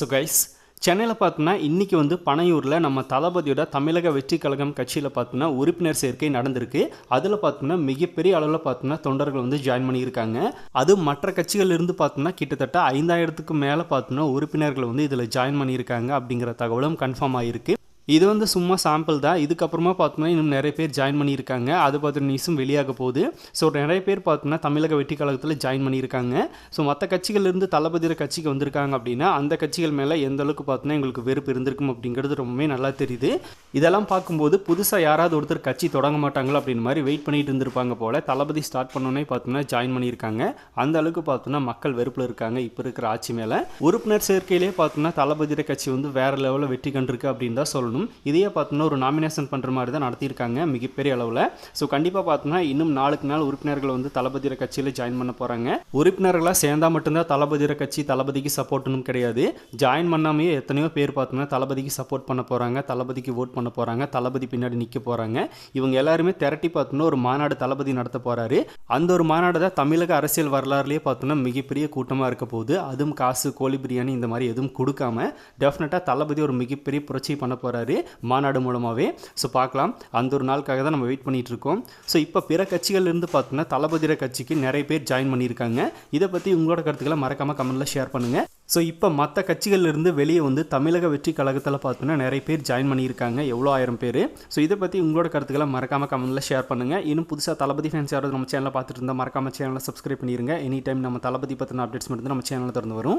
So guys சென்னையில் பார்த்தோன்னா இன்றைக்கி வந்து பனையூரில் நம்ம தளபதியோட தமிழக வெற்றி கழகம் கட்சியில் பார்த்தோன்னா உறுப்பினர் சேர்க்கை நடந்திருக்கு. அதில் பார்த்தோன்னா மிகப்பெரிய அளவில் பார்த்தோன்னா தொண்டர்கள் வந்து ஜாயின் பண்ணியிருக்காங்க. அது மற்ற கட்சிகள் இருந்து பார்த்தோம்னா கிட்டத்தட்ட ஐந்தாயிரத்துக்கு மேலே பார்த்தோன்னா உறுப்பினர்கள் வந்து இதில் ஜாயின் பண்ணியிருக்காங்க அப்படிங்கிற தகவலும் கன்ஃபார்ம் ஆகிருக்கு இது வந்து சும்மா சாம்பிள் தான். இதுக்கப்புறமா பார்த்தோம்னா இன்னும் நிறைய பேர் ஜாயின் பண்ணியிருக்காங்க. அது பார்த்து நியூஸும் வெளியாக போகுது. ஸோ நிறைய பேர் பார்த்தோம்னா தமிழக வெற்றி கழகத்தில் ஜாயின் பண்ணியிருக்காங்க. ஸோ மற்ற கட்சிகள்லேருந்து தளபதிர கட்சிக்கு வந்திருக்காங்க அப்படின்னா அந்த கட்சிகள் மேலே எந்த அளவுக்கு பார்த்தோன்னா எங்களுக்கு வெறுப்பு இருந்திருக்கும் அப்படிங்கிறது ரொம்பவே நல்லா தெரியுது. இதெல்லாம் பார்க்கும்போது புதுசாக யாராவது ஒருத்தர் கட்சி தொடங்க மாட்டாங்களோ அப்படின்னு மாதிரி வெயிட் பண்ணிட்டு இருந்திருப்பாங்க போல. தளபதி ஸ்டார்ட் பண்ணோன்னே பார்த்தோம்னா ஜாயின் பண்ணியிருக்காங்க. அந்த அளவுக்கு பார்த்தோம்னா மக்கள் வெறுப்பில் இருக்காங்க இப்போ இருக்கிற ஆட்சி மேலே. உறுப்பினர் சேர்க்கையிலே பார்த்தோம்னா தளபதிர கட்சி வந்து வேறு லெவலில் வெற்றி கண்டிருக்கு அப்படின்னு தான் சொல்லணும். இதையே பார்த்தோம்னா ஒரு நாமினேஷன் பண்ணுற மாதிரி தான் நடத்தியிருக்காங்க மிகப்பெரிய அளவில். ஸோ கண்டிப்பாக பார்த்தோம்னா இன்னும் நாளுக்கு நாள் உறுப்பினர்கள் வந்து தளபதிர கட்சியில் ஜாயின் பண்ண போகிறாங்க உறுப்பினர்களாக சேர்ந்தா மட்டும்தான் தளபதிர கட்சி தளபதிக்கு சப்போர்ட்னும் கிடையாது. ஜாயின் பண்ணாமையே எத்தனையோ பேர் பார்த்தோம்னா தளபதிக்கு சப்போர்ட் பண்ண போகிறாங்க தளபதிக்கு ஓட் பண்ண போகிறாங்க தளபதி பின்னாடி நிற்க போகிறாங்க இவங்க எல்லாருமே திரட்டி பார்த்தோம்னா ஒரு மாநாடு தளபதி நடத்த போகிறாரு அந்த ஒரு மாநாடு தான் தமிழக அரசியல் வரலாறுலேயே பார்த்தோம்னா மிகப்பெரிய கூட்டமாக இருக்க போகுது. அதுவும் காசு கோழி பிரியாணி இந்த மாதிரி எதுவும் கொடுக்காம டெஃபினட்டாக தளபதி ஒரு மிகப்பெரிய புரட்சி பண்ண போகிறாரு மாநாடு மூலமாகவே ஸோ பார்க்கலாம். அந்த ஒரு நாளுக்காக தான் நம்ம வெயிட் பண்ணிகிட்டு இருக்கோம் ஸோ இப்போ பிற கட்சிகள்லேருந்து பார்த்தோன்னா தளபதிர கட்சிக்கு நிறைய பேர் ஜாயின் பண்ணியிருக்காங்க. இதை பற்றி உங்களோட கருத்துக்களை மறக்காமல் கமெண்ட்டில் ஷேர் பண்ணுங்கள் ஸோ இப்போ மற்ற கட்சிகள்லேருந்து வெளியே வந்து தமிழக வெற்றி கழகத்தில் பார்த்தோன்னா நிறைய பேர் ஜாயின் பண்ணியிருக்காங்க. எவ்வளோ ஆயிரம் பேர்? ஸோ இதை பற்றி உங்களோட கருத்துக்களை மறக்காமல் கமெண்ட்டில் ஷேர் பண்ணுங்கள் இன்னும் புதுசாக தளபதி ஃபேன்ஸ் யாராவது நம்ம சேனலில் பார்த்துட்டு இருந்தால் மறக்காம சேனலை சப்ஸ்கிரைப் பண்ணிடுங்க எனி டைம் நம்ம தளபதி பற்றின அப்டேட்ஸ் மட்டும் நம்ம சேனலில் திறந்து வரும்.